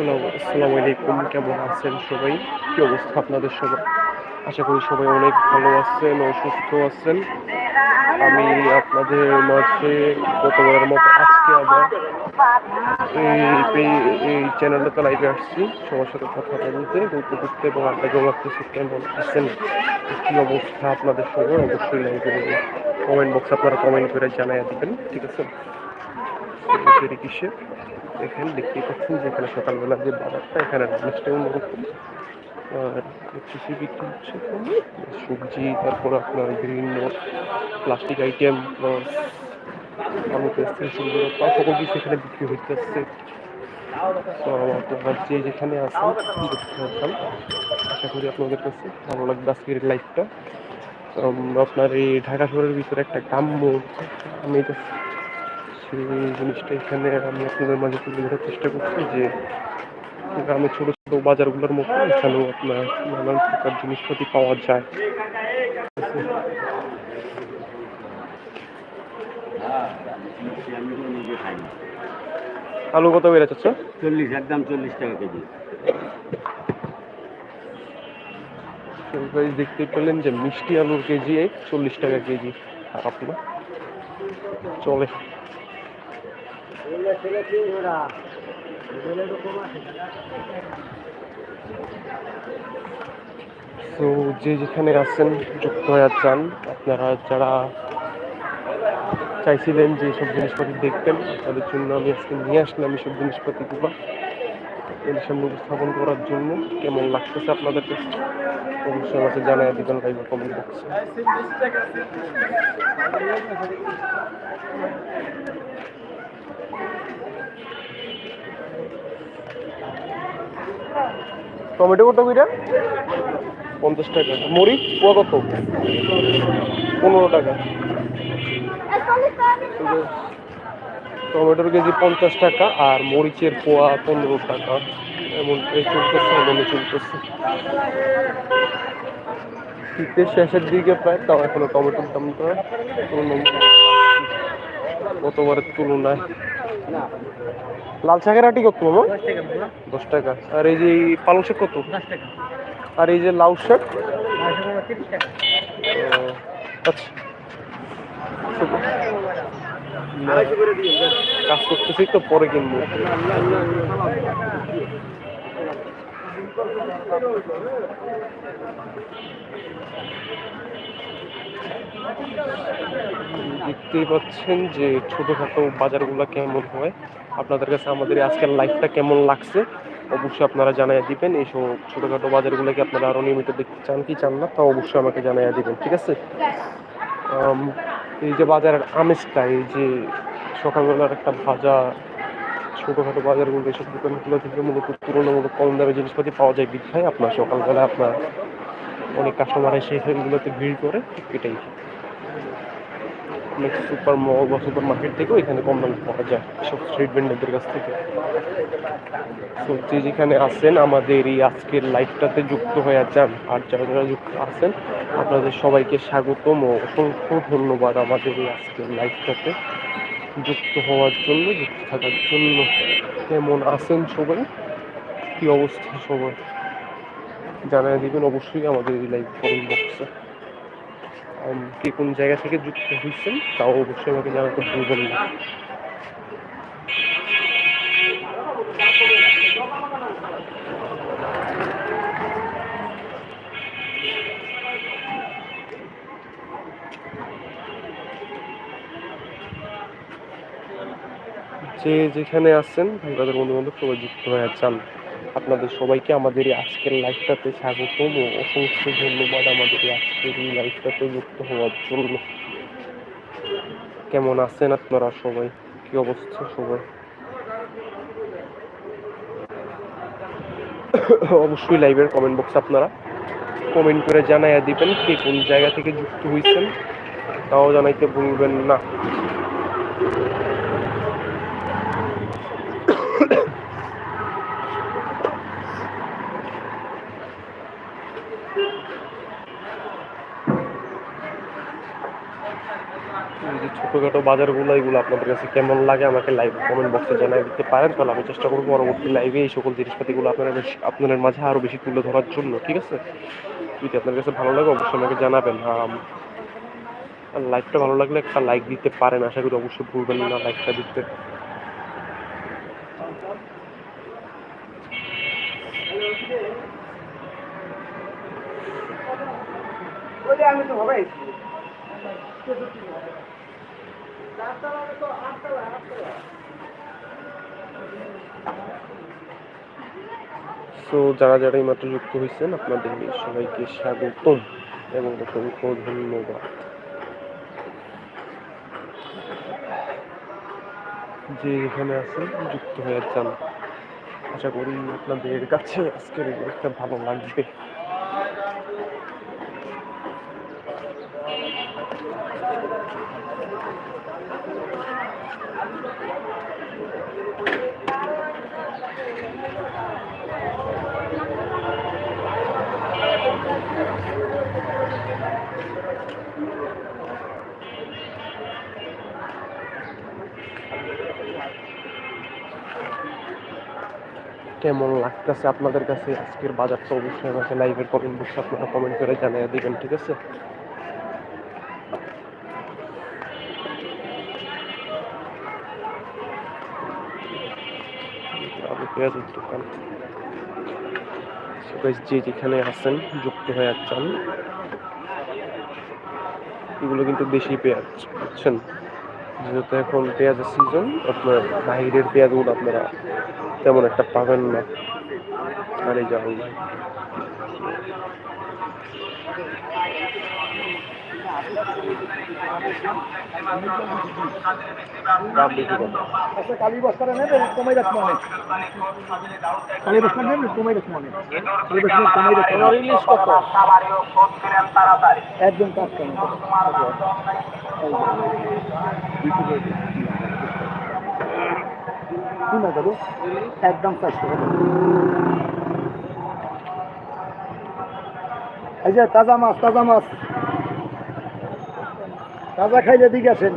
আসসালামু আলাইকুম, কেমন আছেন সবাই? কি অবস্থা আপনাদের সবাই আশা করি সবাই অনেক ভালো আছেন ও সুস্থ আছেন। আমি আপনাদের মাঝে গতবারের মতো আজকে আবার এই এই- চ্যানেলটাতে লাইভে আসছি। সবার সাথে কথা বলতে গল্প করতে এবং আড্ডা জমাতেছি কেমন আছেন? কি অবস্থা আপনাদের সবাই অবশ্যই লাইভে কমেন্ট বক্স আপনারা কমেন্ট করে জানাই দেবেন, ঠিক আছে? দেরি দেখেন দেখতেই পাচ্ছেন যে এখানে সকালবেলা যে বাজারটা, এখানে জিনিসটা অন্যরকম আর কৃষি বিক্রি হচ্ছে এখানে। সবজি, তারপর আপনার বিভিন্ন প্লাস্টিক আইটেম প্লাস সকল কিছু এখানে বিক্রি হইতেছে। তো আপনারা যে যেখানে আছেন, দেখতে আশা করি আপনাদের কাছে ভালো লাগবে আজকের লাইফটা আপনার এই ঢাকা শহরের ভিতরে একটা গ্রাম্য, আমি সেই জিনিসটা এখানে আমি আপনাদের মাঝে তুলে ধরার চেষ্টা করছি যে গ্রামে ছোট ছোট বাজারগুলোর মতো এখানেও আপনার নানান প্রকার জিনিসপাতি পাওয়া যায়। আলু কত বেড়ে যাচ্ছে চল্লিশ একদম চল্লিশ টাকা কেজি। দেখতে পেলেন যে মিষ্টি আলুর কেজি চল্লিশ টাকা কেজি। আর আপনার? চলে। তো যে যেখানে আছেন, যুক্ত হয়ে চান আপনারা যারা চাইছিলেন যে সব জিনিসপাতি দেখতেন, তাদের জন্য আমি আজকে নিয়ে আসলাম এইসব জিনিসপাতিগুলো আপনাদের সামনে উপস্থাপন করার জন্য কেমন লাগতেছে আপনাদের কাছে? অবশ্যই আমাকে জানাই দিবেন লাইভ কমেন্ট বক্সে টমেটো কত কইরা? পঞ্চাশ টাকা। মরিচ পোয়া কত? পনেরো টাকা। টমেটোর কেজি পঞ্চাশ টাকা আর মরিচের পোয়া পনেরো টাকা। এমন এই চলতেছে, এমনই চলতেছে। শীতের শেষের দিকে প্রায়, তাও এখনও টমেটোর দামটা গতবারের তুলনায় লাল শাকের আটি কত মামা? দশ টাকা আর এই যে পালং শাক কত? আর এই যে লাউ শাক? আচ্ছা। কাজ করতেছি তো পরে কিনবো। দেখতেই পাচ্ছেন যে ছোটোখাটো বাজারগুলো কেমন হয়। আপনাদের কাছে আমাদের এই আজকের লাইফটা কেমন লাগছে? অবশ্যই আপনারা জানাইয়া দিবেন। এইসব ছোটোখাটো বাজারগুলোকে আপনারা আরও নিয়মিত দেখতে চান কি চান না, তা অবশ্যই আমাকে জানাইয়া দিবেন, ঠিক আছে? এই যে বাজারের আমেজটা, এই যে সকালবেলার একটা ভাজা, ছোটোখাটো বাজারগুলো এইসব দোকানগুলো থেকে মূলত তুলনামূলক কম দামে জিনিসপাতি পাওয়া যায় বিধায় আপনার সকালবেলা আপনার অনেক কাস্টমার এসে এগুলোতে ভিড় করে, এটাই। অনেক সুপার মল বা সুপার মার্কেট থেকেও এখানে কম দামে পাওয়া যায়, সব স্ট্রিট ভেন্ডারদের কাছ থেকে। তো যে যেখানে আছেন, আমাদের এই আজকের লাইফটাতে যুক্ত হয়ে যান আর যারা যারা যুক্ত আছেন, আপনাদের সবাইকে স্বাগতম ও অসংখ্য ধন্যবাদ আমাদের এই আজকের লাইফটাতে যুক্ত হওয়ার জন্য, যুক্ত থাকার জন্য। কেমন আছেন সবাই? কি অবস্থা সবাই জানাই দিবেন, অবশ্যই আমাদের এই লাইভ কমেন্ট বক্সে কে কোন জায়গা থেকে যুক্ত হয়েছেন, তাও অবশ্যই আমাকে জানাতে ভুলবেন না। যে যেখানে আসছেন তাদের বন্ধু বান্ধব সবাই যুক্ত হয়ে চান আপনাদের সবাইকে আমাদের এই আজকের লাইভটাতে স্বাগতম ও অসংখ্য ধন্যবাদ আমাদের এই আজকের এই লাইভটাতে যুক্ত হওয়ার জন্য। কেমন আছেন আপনারা সবাই? কি অবস্থা সবাই? অবশ্যই লাইভের কমেন্ট বক্সে আপনারা কমেন্ট করে জানাইয়া দিবেন কে কোন জায়গা থেকে যুক্ত হয়েছেন তাও জানাইতে ভুলবেন না এই যে ছোটোখাটো বাজারগুলো এগুলো আপনাদের কাছে কেমন লাগে আমাকে লাইভ কমেন্ট বক্সে জানিয়ে দিতে পারেন তাহলে আমি চেষ্টা করব পরবর্তী লাইভে এই সকল জিনিসপাতিগুলো আপনারা আপনাদের মাঝে আরও বেশি তুলে ধরার জন্য ঠিক আছে? যদি আপনার কাছে ভালো লাগে অবশ্যই আমাকে জানাবেন। আম, আর লাইভটা ভালো লাগলে একটা লাইক দিতে পারেন আশা করি অবশ্যই ভুলবেন না লাইকটা দিতে। সো যারা যারা এই মাত্র যুক্ত হয়েছেন, আপনাদের সবাইকে স্বাগতম এবং অসংখ্য ধন্যবাদ। যে এখানে আছেন, যুক্ত হয়ে যান। আশা করি আপনাদের কাছে আজকের একটা ভালো লাগবে। কেমন লাগতেছে আপনাদের কাছে? আজকের বাজারটা অবশ্যই আমাকে লাইভের কমেন্ট বক্সে আপনারা কমেন্ট করে জানিয়ে দিবেন, ঠিক আছে? দোকান। যে যেখানে আছেন, যুক্ত হয়ে যাচ্ছেন এগুলো কিন্তু দেশি পেঁয়াজ, বুঝছেন? যেহেতু এখন পেঁয়াজের সিজন আপনার বাইরের পেঁয়াজগুলো আপনারা তেমন একটা পাবেন না। আর এই কত? আচ্ছা কালী বস্তাটা নেবে কমাই রাখব অনেক কালী বস্তা নেবে কমাই রাখব অনেক কালী বস্তা কমাই রাখব ইংলিশ কত? একদম কাজ কেন কি না দাদু একদম এই যে তাজা মাছ তাজা মাছ। তাজা খাইলে দিকে আসেন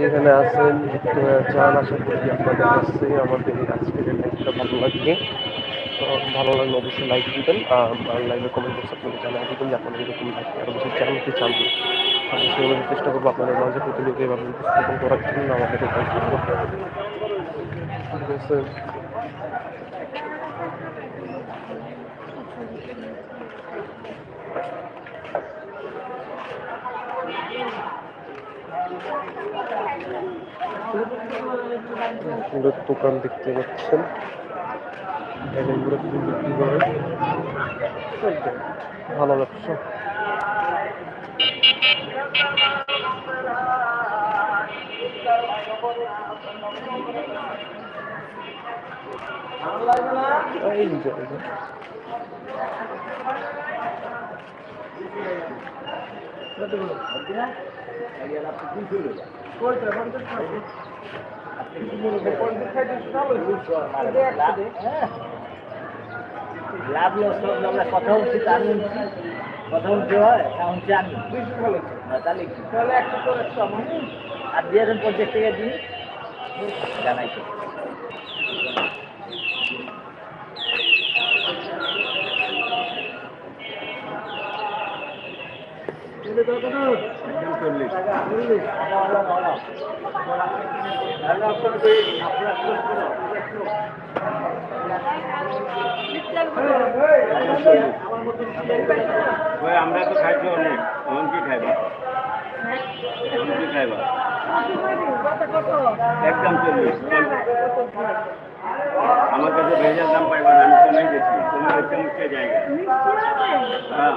যেখানে আছেন যান আশা করি আপনাদের কাছে আমাদের আজকের লাইভটা ভালো লাগবে। ভালো লাগলে, অবশ্যই লাইক দিবেন। আর লাইভে কমেন্ট বক্সে আপনাদের জানাই দিবেন যে আপনারা এরকম আরও বেশি জানতে চান আমি সেভাবে চেষ্টা করব আপনাদের মাঝে প্রতিনিয়ত এভাবে উপস্থাপন করার জন্য আমাদের ঠিক ফুলের দোকান দেখতে পাচ্ছেন। এখানে ফুল বিক্রি করে। ভালো লাগছে। এই জায়গা লাভ লস আমরা কথা বলছি তা আমি বলছি। কথা বলতে হয় তা হচ্ছে আমি। তাহলে তাহলে করে আর দিয়ে দেন পঞ্চাশ টাকা দিই জানাই আমরা তো খাইছি অনেক। এখন কি খাইবা? একদম চল্লিশ। আমার কাছে ভেজাল দাম পাইবা আমি তো নাই গেছি। তোমার ইচ্ছা মুখে জায়গা হ্যাঁ।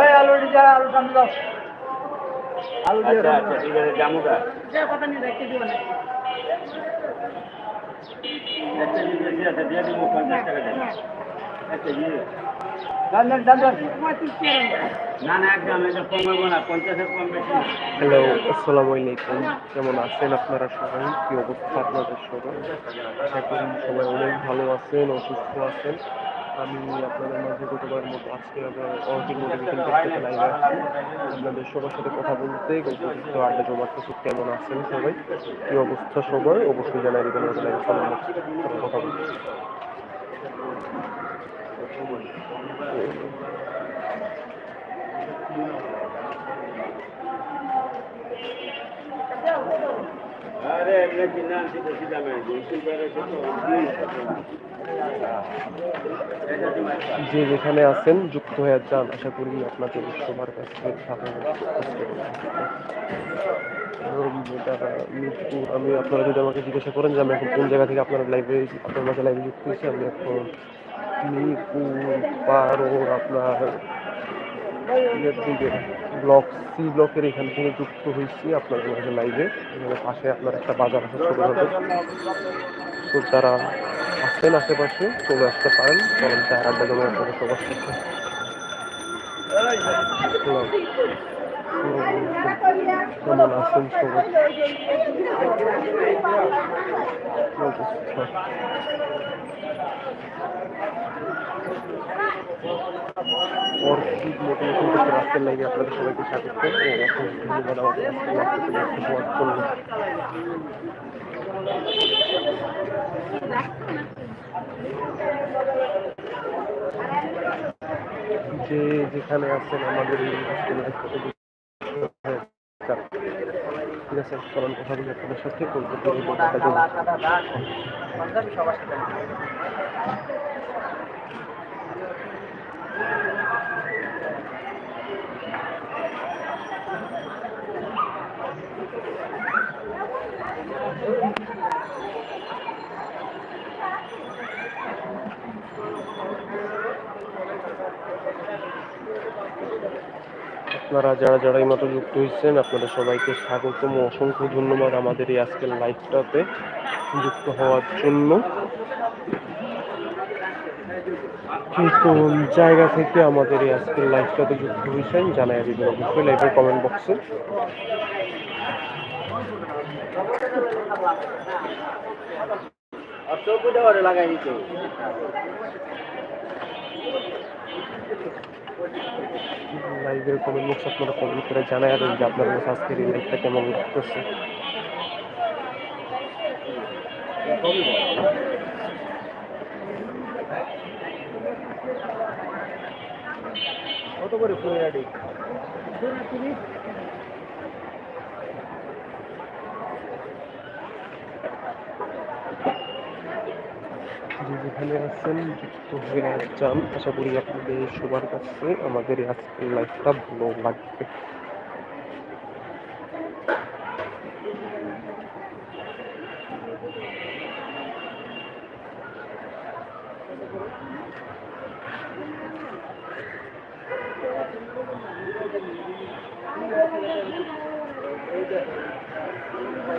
এই আলু দিয়ে আলু টানি দাও। আলু দিয়ে আচ্ছা আচ্ছা ঠিক আছে জামুটা একটা দিয়ে দিয়ে আছে দিয়ে দিব পঞ্চাশ টাকা দেন একটা দিয়ে ডান ডান ডান ডান না না একদম এটা কমাবো না পঞ্চাশের কম বেশি। হ্যালো আসসালামু আলাইকুম। কেমন আছেন আপনারা সবাই? কি অবস্থা আপনাদের সবাই আশা করি সবাই অনেক ভালো আছেন অসুস্থ আছেন। আমি আপনাদের মাঝে গতবার মতো আজকে আপনাদের সবার সাথে কথা বলতে, গল্প করতে, আড্ডা জমাতে কেমন আছেন সবাই? কি অবস্থা সবার? অবশ্যই জানাই দেবেন, আমাদের লাইভে Thank কথা বলতে। যে যেখানে আছেন, যুক্ত হয়ে যান। আশা করি আপনাদের সবার কাছে আমি, আপনারা যদি আমাকে জিজ্ঞাসা করেন যে আমি এখন কোন জায়গা থেকে আপনার লাইব্রেরি আপনার মাঝে লাইব্রেরি যুক্ত হয়েছি আমি এখন আপনার ব্লক সি ব্লকের এখান থেকে যুক্ত হয়েছি আপনাদের মাঝে লাইভে এখানে পাশে আপনার একটা বাজার আছে ছোটোখাটো তো তারা আসছেন আশেপাশে চলে আসতে পারেন। চলেন চার আড্ডা জমে আপনাদের সবার সাথে কি অবস্থা? অর্থিক মোটিভেশন করতে লাগে আপনাদের সবাইকে স্বাগত। ধন্যবাদ আমাদের যে যেখানে আছেন আমাদের। ঠিক কথা আপনাদের সাথে। আপনারা যারা যারা এই মতো যুক্ত হয়েছেন, আপনাদের সবাইকে স্বাগতম। অসংখ্য ধন্যবাদ আমাদের এই আজকের লাইভটাতে যুক্ত হওয়ার জন্য। জায়গা থেকে আমাদের এই আজকের লাইভটাতে যুক্ত হয়েছেন জানাই দিবেন অবশ্যই লাইভের কমেন্ট বক্সে আর চৌকি দেওয়ারে লাগাই দিতে। লাইভের কমেন্ট বক্স আপনারা কমেন্ট করে জানাই আর যে আপনাদের কাছে আজকের এই লাইভটা কেমন লাগতেছে। কত করে ফুল রেডি যে যেখানে আছেন, যুক্ত হয়ে যান। আশা করি আপনাদের সবার কাছে আমাদের আজকের লাইফটা ভালো লাগবে।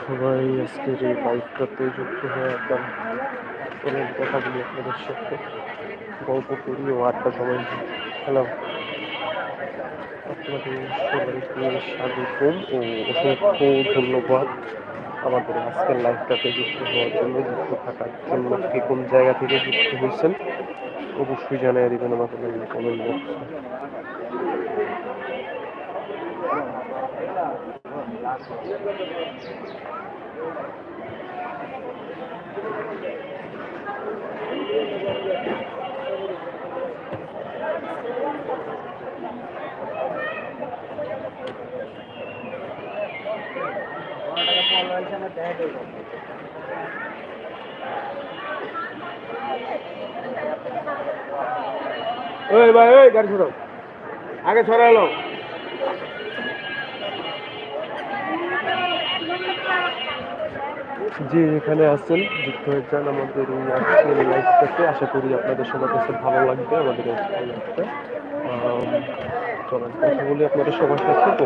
সবাই আজকের এই বাইকটাতে যুক্ত হয়ে যান। অনেক কথা বলি আপনাদের সাথে। গল্প করি ও আড্ডা সময় হ্যালো আপনাদের সবাইকে স্বাগতম ও অসংখ্য ধন্যবাদ। আমাদের আজকের লাইফটাতে যুক্ত হওয়ার জন্য, যুক্ত থাকার জন্য কে কোন জায়গা থেকে যুক্ত হয়েছেন অবশ্যই জানিয়ে দেবেন আমাকে কমেন্ট বক্সে ওই ভাই, ওই গাড়ি ছড়াও আগে ছড়ালো যে এখানে আছেন যুক্ত হয়ে যান আমাদের এই আজকের লাইফটাতে আশা করি আপনাদের সবার কাছে ভালো লাগবে আমাদের লাইফটা চলেন। কথা বলি আপনাদের সবার সাথে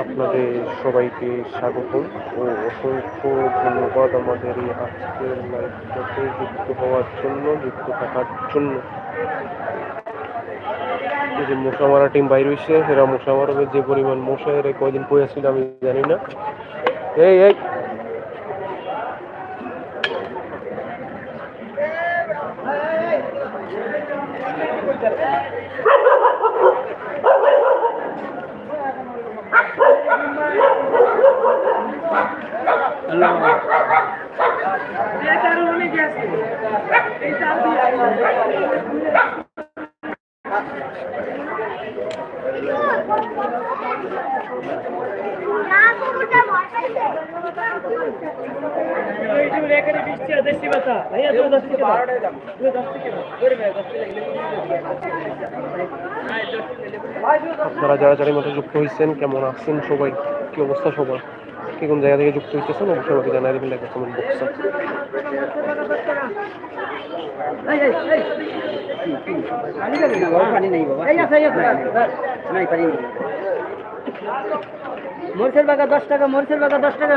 আপনাদের সবাইকে স্বাগত ও অসংখ্য ধন্যবাদ আমাদের এই আজকের লাইফটাতে যুক্ত হওয়ার জন্য, যুক্ত থাকার জন্য। যে মশা মারা টিম বাইর হইছে, এরা মশা মারবে, যে পরিমাণ মশা এরা কয়দিন আসছিল আমি জানি না। এই এই। আপনারা যারা যারা মধ্যে যুক্ত হয়েছেন কেমন আছেন সবাই? কি অবস্থা সবার? কে কোন জায়গা থেকে যুক্ত হইতেছেন অবশ্যই আমাকে জানাই দেবেন, একটা কমেন্ট বক্সে মরিচের বাগা দশ টাকা মরিচের বাগা দশ টাকা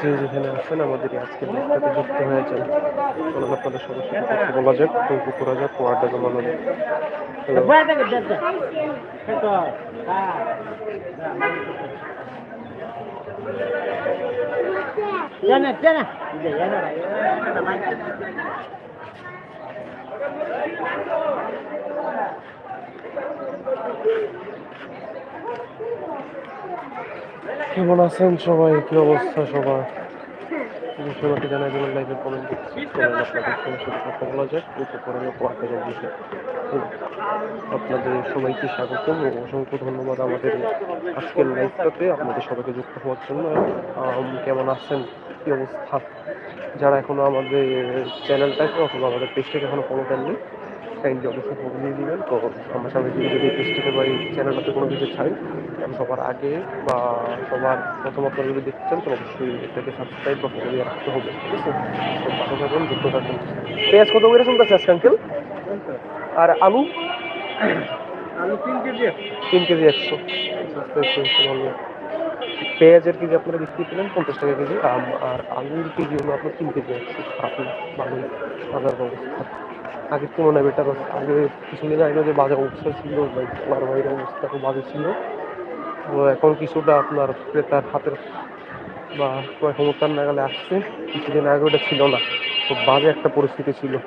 যে যেখানে আছেন, আমাদের আজকের লিস্টটাতে যুক্ত হয়েছেন চলুন আপনাদের সবার সাথে বলা যাক গল্প করা যাক ও আড্ডা জমানো যাক। জানা জানা জানা কেমন আছেন সবাই? কি অবস্থা সবার? আমাকে জানাই দেবেন লাইভের কমেন্ট আপনাদের কথা বলা যাক গল্প করা যাক ও আড্ডা জমানো যাক হুম। আপনাদের সবাইকে স্বাগতম ও অসংখ্য ধন্যবাদ আমাদের আজকের লাইভটাতে আপনাদের সবাইকে যুক্ত হওয়ার জন্য। কেমন আছেন? কি অবস্থা? যারা এখনও আমাদের চ্যানেলটাকে অথবা আমাদের পেজটাকে এখনও ফলো করেননি কাইন্ডলি অবশ্যই ফলো দিয়ে দিবেন তো আমার সামনে যদি যদি পেজটাকে বা এই চ্যানেলটাতে কোনো কিছু ছাড়ি আমি সবার আগে বা সবার প্রথম আপনারা যদি দেখতে চান তো অবশ্যই এটাকে সাবস্ক্রাইব বা ফলো দিয়ে রাখতে হবে ঠিক আছে? তো পাশে থাকুন যুক্ত থাকুন। পেঁয়াজ কত করে চলতেছে আজকে আঙ্কেল আর আলু? আলু তিন কেজি তিন কেজি একশো। ভালো পেঁয়াজের কেজি আপনারা বিক্রি পেলেন পঞ্চাশ টাকা কেজি আম- আর আলুর কেজি হলো আপনার তিন কেজি একশো। খারাপ না ভালোই বাজার অবস্থা আগের তুলনায় বেটার আগে কিছুদিন আগে যে বাজার অবস্থা ছিল আমার বাইরে অবস্থা খুব বাজে ছিল। তো এখন কিছুটা আপনার ক্রেতার হাতের বা ক্ষমতার নাগালে আসছে। কিছুদিন আগে ওটা ছিল না। খুব বাজে একটা পরিস্থিতি ছিল।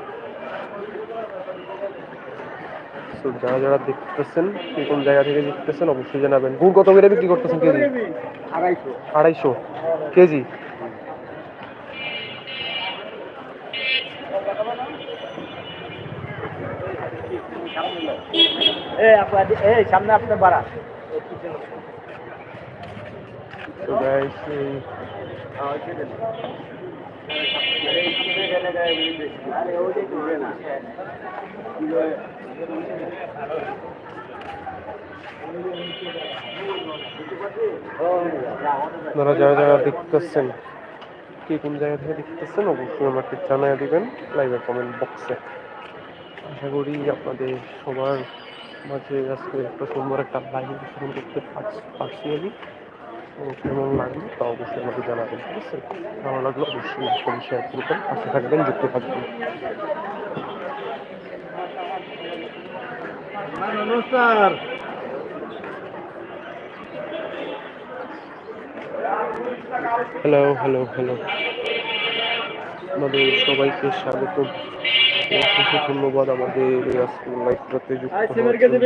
তো যারা যারা দেখতেছেন কোন জায়গা থেকে দেখতেছেন অবশ্যই জানাবেন। গুড় কত করে বিক্রি করতেছেন কেজি? আড়াইশো। আড়াইশো। কেজি? এই সামনে আপনার আপনারা দেখতেছেন, কে কোন জায়গা থেকে দেখতেছেন, অবশ্যই আমাকে জানাই দিবেন লাইভের কমেন্ট বক্সে আশা করি আপনাদের সবার মাঝে আজকে একটা সুন্দর একটা লাইভ শুরু করতে পারছি পারছি আমি। তো কেমন লাগল তা অবশ্যই আমাকে জানাবেন ঠিক আছে? ভালো লাগল অবশ্যই লাইক শেয়ার করবেন পাশে থাকবেন যুক্ত থাকবেন। নমস্কার। হ্যালো হ্যালো হ্যালো আমাদের সবাইকে স্বাগত অসংখ্য ধন্যবাদ আমাদের লাইভটাতে যুক্ত হওয়ার জন্য।